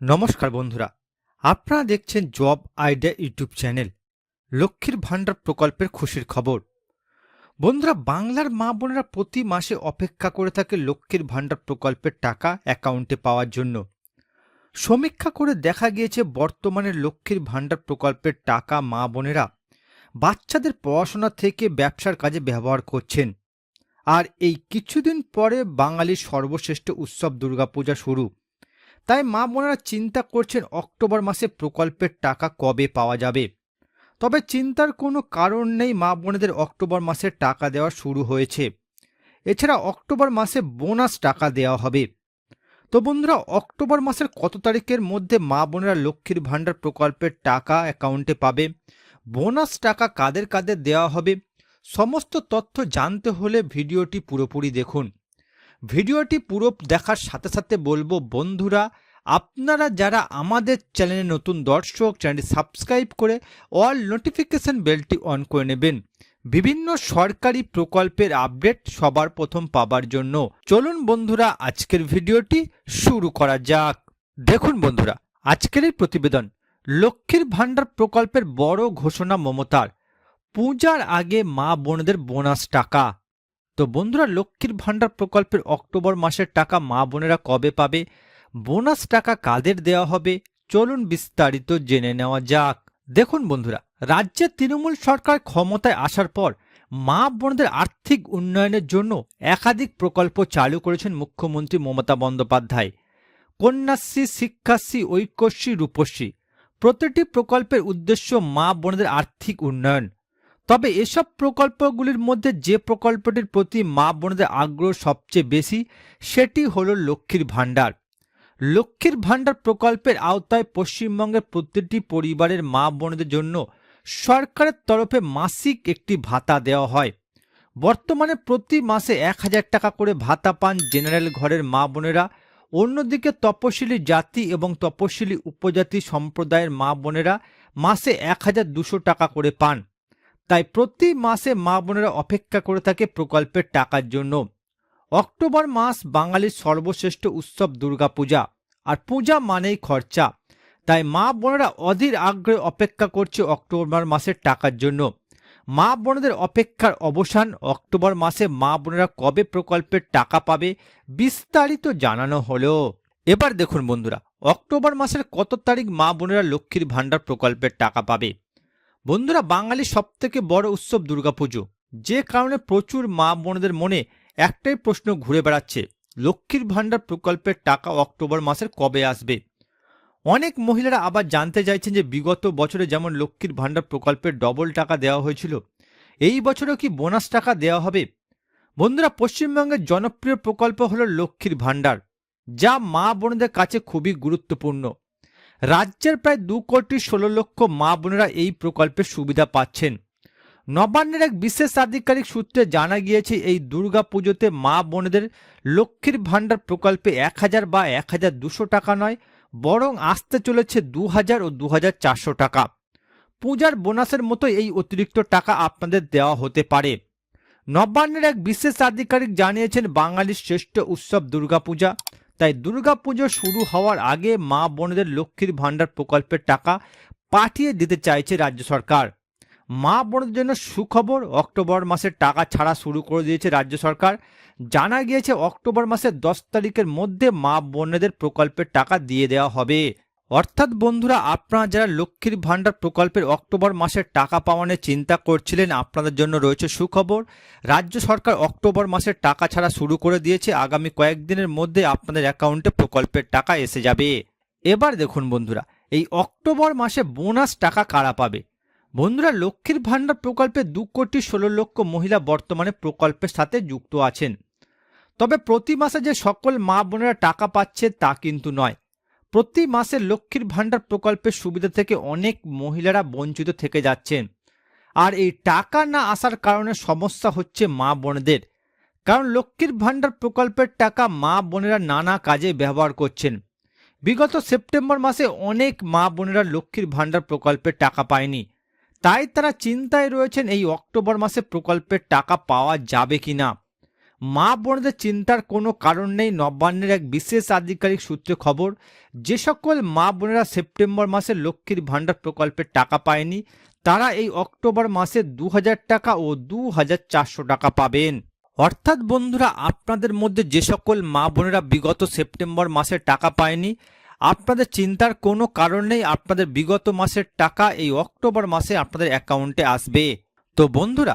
নমস্কার বন্ধুরা, আপনারা দেখছেন জব আইডিয়া ইউটিউব চ্যানেল, লক্ষ্মীর ভাণ্ডার প্রকল্পের খুশির খবর। বন্ধুরা, বাংলার মা বোনেরা প্রতি মাসে অপেক্ষা করে থাকে লক্ষ্মীর ভাণ্ডার প্রকল্পের টাকা অ্যাকাউন্টে পাওয়ার জন্য। সমীক্ষা করে দেখা গিয়েছে, বর্তমানে লক্ষ্মীর ভাণ্ডার প্রকল্পের টাকা মা বোনেরা বাচ্চাদের পড়াশোনা থেকে ব্যবসার কাজে ব্যবহার করছেন। আর এই কিছুদিন পরে বাঙালির সর্বশ্রেষ্ঠ উৎসব দুর্গাপূজা শুরু। তাই মা বোনেরা চিন্তা করছেন অক্টোবর মাসে প্রকল্পের টাকা কবে পাওয়া যাবে। তবে চিন্তার কোনো কারণ নেই মা বোনেদের অক্টোবর মাসে টাকা দেওয়া শুরু হয়েছে। এছাড়া অক্টোবর মাসে বোনাস টাকা দেওয়া হবে। তো বন্ধুরা, অক্টোবর মাসের কত তারিখের মধ্যে মা বোনেরা লক্ষ্মীর ভাণ্ডার প্রকল্পের টাকা অ্যাকাউন্টে পাবে? বোনাস টাকা কাদের কাদের দেওয়া হবে? সমস্ত তথ্য জানতে হলে ভিডিওটি পুরোপুরি দেখুন। ভিডিওটি পুরো দেখার সাথে সাথে বলব, বন্ধুরা, আপনারা যারা আমাদের চ্যানেলে নতুন দর্শক, চ্যানেলটি সাবস্ক্রাইব করে অল নোটিফিকেশন বেলটি অন করে নেবেন। বিভিন্ন সরকারি প্রকল্পের আপডেট সবার প্রথম পাবার জন্য। চলুন বন্ধুরা, আজকের ভিডিওটি শুরু করা যাক। দেখুন বন্ধুরা, আজকের এই প্রতিবেদন, লক্ষ্মীর ভাণ্ডার প্রকল্পের বড় ঘোষণা মমতার। পূজার আগে মা বোনদের বোনাস টাকা। তো বন্ধুরা, লক্ষ্মীর ভাণ্ডার প্রকল্পের অক্টোবর মাসের টাকা মা বোনেরা কবে পাবে? বোনাস টাকা কাদের দেওয়া হবে? চলুন বিস্তারিত জেনে নেওয়া যাক। দেখুন বন্ধুরা রাজ্যের তৃণমূল সরকার ক্ষমতায় আসার পর মা বোনদের আর্থিক উন্নয়নের জন্য একাধিক প্রকল্প চালু করেছেন মুখ্যমন্ত্রী মমতা বন্দ্যোপাধ্যায়। কন্যাশ্রী, শিক্ষাশ্রী, ঐক্যশ্রী, রূপশ্রী। প্রতিটি প্রকল্পের উদ্দেশ্য মা বোনদের আর্থিক উন্নয়ন। তবে এসব প্রকল্পগুলির মধ্যে যে প্রকল্পটির প্রতি মা বোনদের আগ্রহ সবচেয়ে বেশি, সেটি হল লক্ষ্মীর ভাণ্ডার। লক্ষ্মীর ভাণ্ডার প্রকল্পের আওতায় পশ্চিমবঙ্গের প্রতিটি পরিবারের মা বোনদের জন্য সরকারের তরফে মাসিক একটি ভাতা দেওয়া হয়। বর্তমানে প্রতি মাসে এক হাজার টাকা করে ভাতা পান জেনারেল ঘরের মা বোনেরা। অন্যদিকে তপশিলি জাতি এবং তপশিলি উপজাতি সম্প্রদায়ের মা বোনেরা মাসে এক হাজার দুশো টাকা করে পান। তাই প্রতি মাসে মা বোনেরা অপেক্ষা করে থাকে প্রকল্পের টাকার জন্য। অক্টোবর মাস বাঙালির সর্বশ্রেষ্ঠ উৎসব দুর্গাপূজা, আর পূজা মানেই খরচা। তাই মা বোনেরা অধীর আগ্রহে অপেক্ষা করছে অক্টোবর মাসের টাকার জন্য। মা বোনদের অপেক্ষার অবসান অক্টোবর মাসে মা বোনেরা কবে প্রকল্পের টাকা পাবে বিস্তারিত জানানো হলো। এবার দেখুন বন্ধুরা, অক্টোবর মাসের কত তারিখ মা বোনেরা লক্ষ্মীর ভাণ্ডার প্রকল্পের টাকা পাবে? বন্ধুরা বাঙালির সবথেকে বড় উৎসব দুর্গাপুজো। যে কারণে প্রচুর মা বোনদের মনে একটাই প্রশ্ন ঘুরে বেড়াচ্ছে, লক্ষ্মীর ভাণ্ডার প্রকল্পের টাকা অক্টোবর মাসের কবে আসবে? অনেক মহিলারা আবার জানতে চাইছেন যে বিগত বছরে যেমন লক্ষ্মীর ভাণ্ডার প্রকল্পের ডবল টাকা দেওয়া হয়েছিল, এই বছরেও কি বোনাস টাকা দেওয়া হবে? বন্ধুরা, পশ্চিমবঙ্গের জনপ্রিয় প্রকল্প হল লক্ষ্মীর ভাণ্ডার, যা মা বোনদের কাছে খুবই গুরুত্বপূর্ণ। রাজ্যের প্রায় দু কোটি ষোলো লক্ষ মা বোনেরা এই প্রকল্পের সুবিধা পাচ্ছেন। নবান্নের এক বিশেষ আধিকারিক সূত্রে জানা গিয়েছে, এই দুর্গা পুজোতে মা বোনেদের লক্ষ্মীর ভাণ্ডার প্রকল্পে এক হাজার বা এক হাজার দুশো টাকা নয়, বরং আসতে চলেছে দু হাজার ও দু হাজার চারশো টাকা। পূজার বোনাসের মতো এই অতিরিক্ত টাকা আপনাদের দেওয়া হতে পারে। নবান্নের এক বিশেষ আধিকারিক জানিয়েছেন, বাঙালির শ্রেষ্ঠ উৎসব দুর্গাপূজা তাই দুর্গাপুজো শুরু হওয়ার আগে মা বোনদের লক্ষ্মীর ভাণ্ডার প্রকল্পের টাকা পাঠিয়ে দিতে চাইছে রাজ্য সরকার। মা বোনদের জন্য সুখবর, অক্টোবর মাসের টাকা ছাড়া শুরু করে দিয়েছে রাজ্য সরকার। জানা গিয়েছে, অক্টোবর মাসের দশ তারিখের মধ্যে মা বোনেদের প্রকল্পের টাকা দিয়ে দেওয়া হবে। অর্থাৎ বন্ধুরা, আপনারা যারা লক্ষ্মীর ভাণ্ডার প্রকল্পের অক্টোবর মাসের টাকা পাওয়ানোর চিন্তা করছিলেন, আপনাদের জন্য রয়েছে সুখবর। রাজ্য সরকার অক্টোবর মাসের টাকা ছাড়া শুরু করে দিয়েছে। আগামী কয়েকদিনের মধ্যে আপনাদের অ্যাকাউন্টে প্রকল্পের টাকা এসে যাবে। এবার দেখুন বন্ধুরা, এই অক্টোবর মাসে বোনাস টাকা কারা পাবে? বন্ধুরা, লক্ষ্মীর ভাণ্ডার প্রকল্পে দু কোটি ষোলো লক্ষ মহিলা বর্তমানে প্রকল্পের সাথে যুক্ত আছেন। তবে প্রতি মাসে যে সকল মা বোনেরা টাকা পাচ্ছে তা কিন্তু নয়। প্রতি মাসে লক্ষ্মীর ভাণ্ডার প্রকল্পের সুবিধা থেকে অনেক মহিলারা বঞ্চিত থেকে যাচ্ছেন। আর এই টাকা না আসার কারণে সমস্যা হচ্ছে মা বোনদের। কারণ লক্ষ্মীর ভাণ্ডার প্রকল্পের টাকা মা বোনেরা নানা কাজে ব্যবহার করছেন। বিগত সেপ্টেম্বর মাসে অনেক মা বোনেরা লক্ষ্মীর ভাণ্ডার প্রকল্পের টাকা পায়নি। তাই তারা চিন্তায় রয়েছেন এই অক্টোবর মাসে প্রকল্পের টাকা পাওয়া যাবে কি না মা বোনদের চিন্তার কোনো কারণ নেই নবান্নের এক বিশেষ আধিকারিক সূত্রে খবর, যে সকল মা বোনেরা সেপ্টেম্বর মাসে লক্ষ্মীর ভাণ্ডার প্রকল্পের টাকা পায়নি, তারা এই অক্টোবর মাসে দু হাজার টাকা ও দু হাজার চারশো টাকা পাবেন। অর্থাৎ বন্ধুরা, আপনাদের মধ্যে যে সকল মা বোনেরা বিগত সেপ্টেম্বর মাসে টাকা পায়নি, আপনাদের চিন্তার কোনো কারণ নেই আপনাদের বিগত মাসের টাকা এই অক্টোবর মাসে আপনাদের অ্যাকাউন্টে আসবে। তো বন্ধুরা